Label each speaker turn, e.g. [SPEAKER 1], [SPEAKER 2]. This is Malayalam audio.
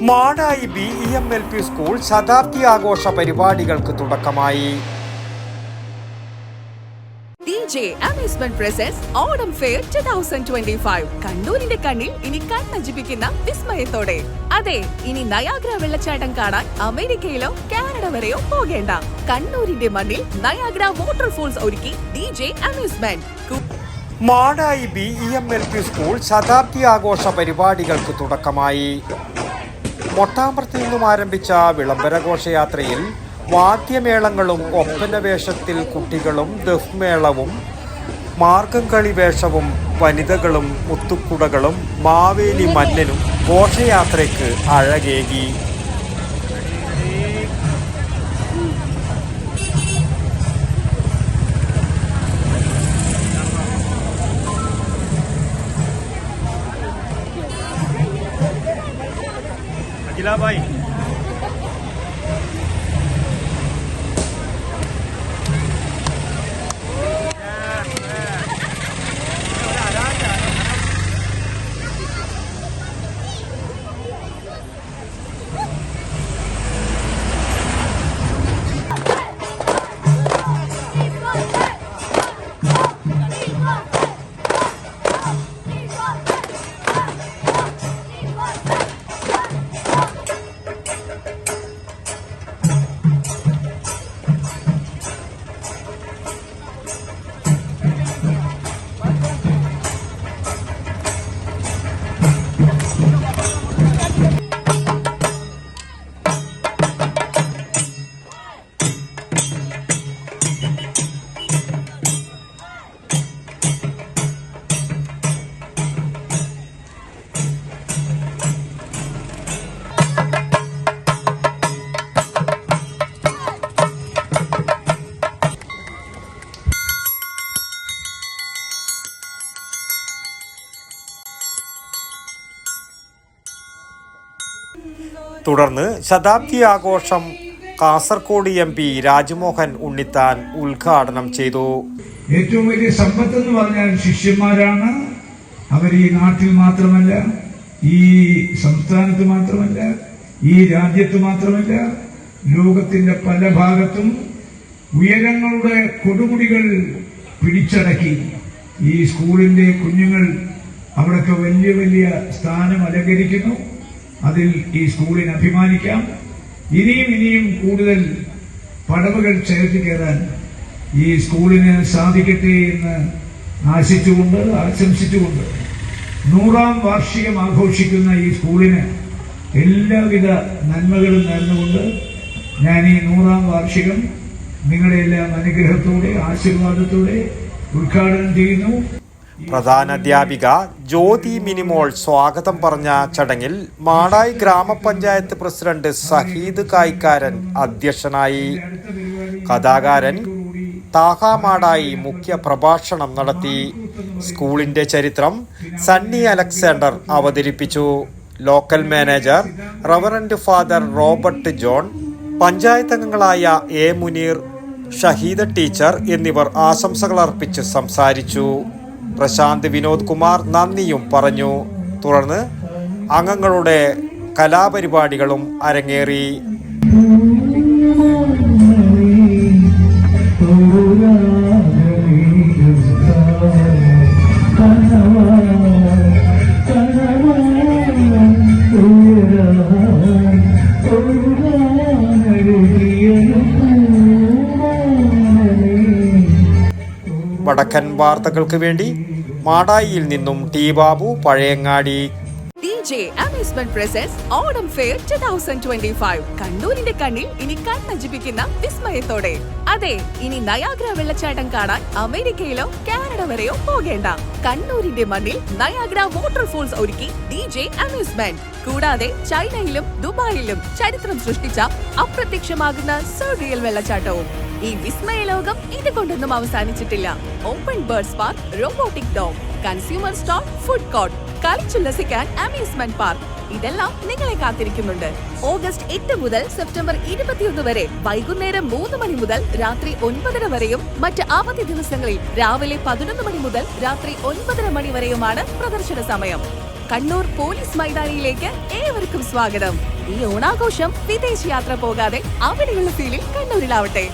[SPEAKER 1] Madayi B E M L P school ശതാബ്ദി ആഘോഷ പരിപാടികൾക്ക് തുടക്കമായി.
[SPEAKER 2] ഓണം ഫെയർ കണ്ണൂരിന്റെ കണ്ണിൽ ഇനി കണ്ണജിപ്പിക്കുന്ന വിസ്മയത്തോടെ. അതെ ഇനി നയാഗ്ര വെള്ളച്ചാട്ടം കാണാൻ അമേരിക്കയിലോ കാനഡ വരെയോ പോകേണ്ട. കണ്ണൂരിന്റെ മണ്ണിൽ നയാഗ്ര വാട്ടർഫോൾസ് ഒരുക്കി D J amusement
[SPEAKER 1] Madayi B E M L P school ശതാബ്ദി ആഘോഷ പരിപാടികൾക്ക് തുടക്കമായി. മൊട്ടാമ്പറത്തിൽ നിന്നും ആരംഭിച്ച വിളംബര ഘോഷയാത്രയിൽ വാദ്യമേളങ്ങളും ഒപ്പന വേഷത്തിൽ കുട്ടികളും ദഫ്മേളവും മാർഗം കളി വേഷവും വനിതകളും മുത്തുക്കുടകളും മാവേലി മന്നനും ഘോഷയാത്രയ്ക്ക് അഴകേകി.
[SPEAKER 3] lá vai.
[SPEAKER 1] തുടർന്ന് ശതാബ്ദി ആഘോഷം കാസർകോട് എം പി രാജ്മോഹൻ ഉണ്ണിത്താൻ ഉദ്ഘാടനം ചെയ്തു.
[SPEAKER 4] ഏറ്റവും വലിയ സമ്പത്ത് എന്ന് പറഞ്ഞാൽ ശിഷ്യന്മാരാണ്. അവർ ഈ നാട്ടിൽ മാത്രമല്ല ഈ സംസ്ഥാനത്ത് മാത്രമല്ല ഈ രാജ്യത്ത് മാത്രമല്ല ലോകത്തിന്റെ പല ഭാഗത്തും ഉയരങ്ങളുടെ കൊടുമുടികൾ പിടിച്ചടക്കി. ഈ സ്കൂളിന്റെ കുഞ്ഞുങ്ങൾ അവിടൊക്കെ വലിയ വലിയ സ്ഥാനം അലങ്കരിക്കുന്നു. അതിൽ ഈ സ്കൂളിന് അഭിമാനിക്കാം. ഇനിയും ഇനിയും കൂടുതൽ പടവുകൾ ചേർത്ത് കയറാൻ ഈ സ്കൂളിന് സാധിക്കട്ടെ എന്ന് ആശിച്ചുകൊണ്ട് ആശംസിച്ചുകൊണ്ട് നൂറാം വാർഷികം ആഘോഷിക്കുന്ന ഈ സ്കൂളിന് എല്ലാവിധ നന്മകളും നേർന്നുകൊണ്ട് ഞാൻ ഈ നൂറാം വാർഷികം നിങ്ങളുടെ എല്ലാം അനുഗ്രഹത്തോടെ ആശീർവാദത്തോടെ ഉദ്ഘാടനം ചെയ്യുന്നു.
[SPEAKER 1] പ്രധാന അധ്യാപിക ജ്യോതി മിനിമോൾ സ്വാഗതം പറഞ്ഞ ചടങ്ങിൽ മാടായി ഗ്രാമപഞ്ചായത്ത് പ്രസിഡന്റ് സഹീദ് കായ്ക്കാരൻ അധ്യക്ഷനായി. കഥാകാരൻ താഹാമാടായി മുഖ്യ പ്രഭാഷണം നടത്തി. സ്കൂളിന്റെ ചരിത്രം സണ്ണി അലക്സാണ്ടർ അവതരിപ്പിച്ചു. Local manager reverend father Robert John panchayat അംഗങ്ങളായ എ മുനീർ ഷഹീദ ടീച്ചർ എന്നിവർ ആശംസകൾ അർപ്പിച്ച് സംസാരിച്ചു. പ്രശാന്ത് വിനോദ് കുമാർ നന്ദിയും പറഞ്ഞു. തുടർന്ന് അംഗങ്ങളുടെ കലാപരിപാടികളും അരങ്ങേറി. വടക്കൻ വാർത്തകൾക്ക് വേണ്ടി മാടായിയിൽ നിന്നും T Babu Pazhayangadi.
[SPEAKER 2] J amusement presents Onam fair two thousand twenty five കണ്ണൂരിന്റെ കണ്ണിൽ ഇനി കണ്ണജിപ്പിക്കുന്ന വിസ്മയത്തോടെ. അതെ ഇനി നയാഗ്ര വെള്ളച്ചാട്ടം കാണാൻ അമേരിക്കയിലോ കാനഡ വരെയോ പോകേണ്ട. കണ്ണൂരിന്റെ മണ്ണിൽ നയാഗ്ര വാട്ടർഫോൾസ് ഒരുക്കി ഡി ജെ അമ്യൂസ്മെന്റ് കൂടാതെ ചൈനയിലും ദുബായിലും ചരിത്രം സൃഷ്ടിച്ച അപ്രത്യക്ഷമാകുന്ന സോഡിയൽ വെള്ളച്ചാട്ടവും. ഈ വിസ്മയ ലോകം ഇതുകൊണ്ടൊന്നും അവസാനിച്ചിട്ടില്ല. Open birds park robotic dome consumer store food court കളിച്ചുല്ലസിക്കാൻ amusement park ഇതെല്ലാം നിങ്ങളെ കാത്തിരിക്കുന്നുണ്ട്. ഓഗസ്റ്റ് എട്ട് മുതൽ സെപ്റ്റംബർ ഇരുപത്തിയൊന്ന് വരെ വൈകുന്നേരം മൂന്ന് മണി മുതൽ രാത്രി ഒൻപതര വരെയും മറ്റ് അവധി ദിവസങ്ങളിൽ രാവിലെ പതിനൊന്ന് മണി മുതൽ രാത്രി ഒൻപതര മണി വരെയുമാണ് പ്രദർശന സമയം. കണ്ണൂർ പോലീസ് മൈതാനിയിലേക്ക് ഏവർക്കും സ്വാഗതം. ഈ ഓണാഘോഷം വിദേശയാത്ര പോകാതെ അവിടെയുള്ള ഫീലിൽ കണ്ണൂരിലാവട്ടെ.